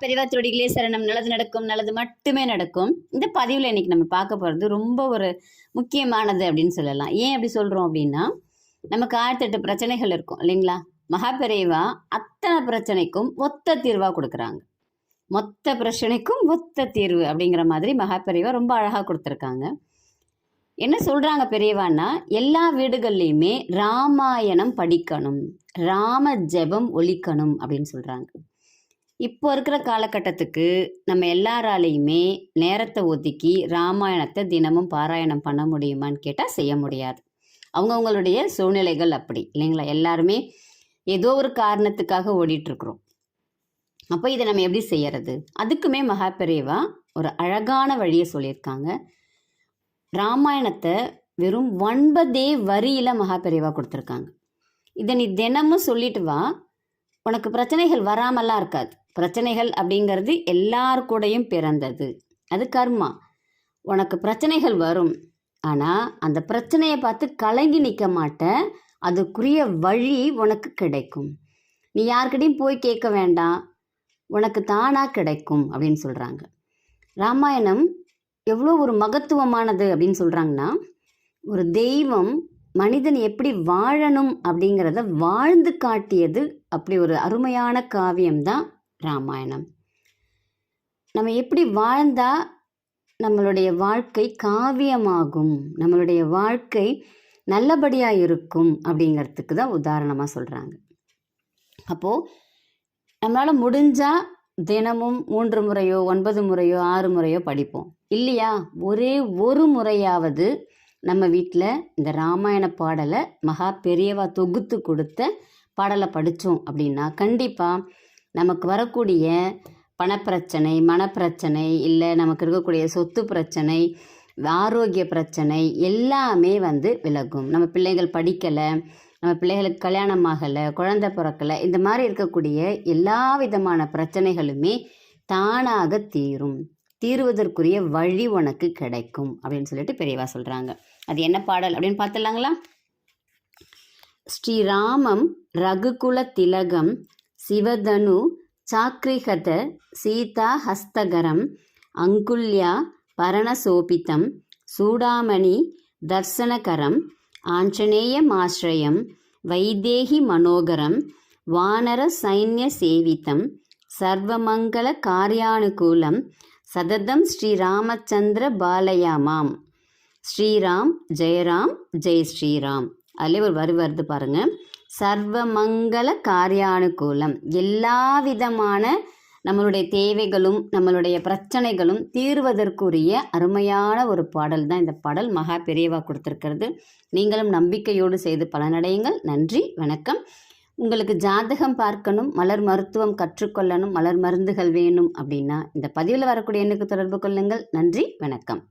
பெரியவா திருடிகளே சரணம். நல்லது நடக்கும் நல்லது மட்டுமே நடக்கும். இந்த பதிவில் இன்னைக்கு நம்ம பார்க்க போகிறது ரொம்ப ஒரு முக்கியமானது அப்படின்னு சொல்லலாம். ஏன் அப்படி சொல்கிறோம் அப்படின்னா நமக்கு ஆயிரத்தெட்டு பிரச்சனைகள் இருக்கும் இல்லைங்களா? மகாபெரிவா அத்தனை பிரச்சனைக்கும் ஒத்த தீர்வாக கொடுக்குறாங்க. மொத்த பிரச்சனைக்கும் ஒத்த தீர்வு அப்படிங்கிற மாதிரி மகாபெரிவா ரொம்ப அழகாக கொடுத்துருக்காங்க. என்ன சொல்கிறாங்க பெரியவான்னா எல்லா வீடுகள்லையுமே ராமாயணம் படிக்கணும் ராம ஜெபம் ஒழிக்கணும் அப்படின்னு சொல்கிறாங்க இப்போ இருக்கிற காலகட்டத்துக்கு நம்ம எல்லாராலையுமே நேரத்தை ஒதுக்கி ராமாயணத்தை தினமும் பாராயணம் பண்ண முடியுமான்னு கேட்டால் செய்ய முடியாது. அவங்கவுங்களுடைய சூழ்நிலைகள் அப்படி இல்லைங்களா? எல்லாருமே ஏதோ ஒரு காரணத்துக்காக ஓடிட்டுருக்குறோம். அப்போ இதை நம்ம எப்படி செய்யறது? அதுக்குமே மகாபெரியவா ஒரு அழகான வழியை சொல்லியிருக்காங்க. ராமாயணத்தை வெறும் ஒன்பதே வரியில் மகாபெரியவா கொடுத்துருக்காங்க. இதை நீ தினமும் சொல்லிட்டு வா. உனக்கு பிரச்சனைகள் வராமலாம் இருக்காது. பிரச்சனைகள் அப்படிங்கிறது எல்லார் கூடயும் பிறந்தது. அது கர்மா. உனக்கு பிரச்சனைகள் வரும். ஆனால் அந்த பிரச்சனையை பார்த்து கலங்கி நிற்க மாட்ட அதுக்குரிய வழி உனக்கு கிடைக்கும். நீ யார்கிட்டையும் போய் கேட்க வேண்டாம். உனக்கு தானாக கிடைக்கும் அப்படின்னு சொல்கிறாங்க ராமாயணம் எவ்வளோ ஒரு மகத்துவமானது அப்படின்னு சொல்கிறாங்கன்னா ஒரு தெய்வம் மனிதன் எப்படி வாழணும் அப்படிங்கிறத வாழ்ந்து காட்டியது அப்படி ஒரு அருமையான காவியம்தான் ராமாயணம். நம்ம எப்படி வாழ்ந்தா நம்மளுடைய வாழ்க்கை காவியமாகும் நம்மளுடைய வாழ்க்கை நல்லபடியாக இருக்கும் அப்படிங்கிறதுக்கு தான் உதாரணமாக சொல்கிறாங்க அப்போது நம்மளால் முடிஞ்சால் தினமும் மூன்று முறையோ ஒன்பது முறையோ ஆறு முறையோ படிப்போம். இல்லையா? ஒரே ஒரு முறையாவது நம்ம வீட்டில் இந்த ராமாயண பாடலை மகா பெரியவா தொகுத்து கொடுத்த பாடலை படித்தோம் அப்படின்னா கண்டிப்பாக நமக்கு வரக்கூடிய பணப்பிரச்சனை மனப்பிரச்சனை இல்லை நமக்கு இருக்கக்கூடிய சொத்து பிரச்சனை ஆரோக்கிய பிரச்சனை எல்லாமே வந்து விலகும். நம்ம பிள்ளைகள் படிக்கலை நம்ம பிள்ளைகளுக்கு கல்யாணம் ஆகலை குழந்த பிறக்கலை இந்த மாதிரி இருக்கக்கூடிய எல்லா விதமான பிரச்சனைகளுமே தானாக தீரும். தீர்வதற்குரிய வழி உனக்கு கிடைக்கும் அப்படின்னு சொல்லிட்டு பெரியவா சொல்கிறாங்க அது என்ன பாடல் அப்படின்னு பார்த்துலாங்களா ஸ்ரீராமம் ரகுகுல திலகம் சிவதனு சாக்ரிகத சீதா ஹஸ்தகரம் அங்குல்யா பரணசோபிதம் சூடாமணி தர்சனகரம் ஆஞ்சநேயமாஸ்ரயம் வைதேகி மனோகரம் வானர சைன்ய சேவிதம் சர்வமங்கள காரியானுகூலம் சததம் ஸ்ரீராமச்சந்திர பாலயாமாம். ஸ்ரீராம் ஜெயராம் ஜெய் ஸ்ரீராம். அதில் ஒரு வரி வருது பாருங்க. சர்வமங்கல காரியானுகூலம். எல்லா விதமான நம்மளுடைய தேவைகளும் நம்மளுடைய பிரச்சனைகளும் தீர்வதற்குரிய அருமையான ஒரு பாடல் தான் இந்த பாடல். மகா பெரியவா கொடுத்துருக்கிறது. நீங்களும் நம்பிக்கையோடு செய்து பலனடையுங்கள். நன்றி வணக்கம். உங்களுக்கு ஜாதகம் பார்க்கணும் மலர் மருத்துவம் கற்றுக்கொள்ளணும் மலர் மருந்துகள் வேணும் அப்படின்னா இந்த பதிவில் வரக்கூடிய எண்ணுக்கு தொடர்பு கொள்ளுங்கள். நன்றி வணக்கம்.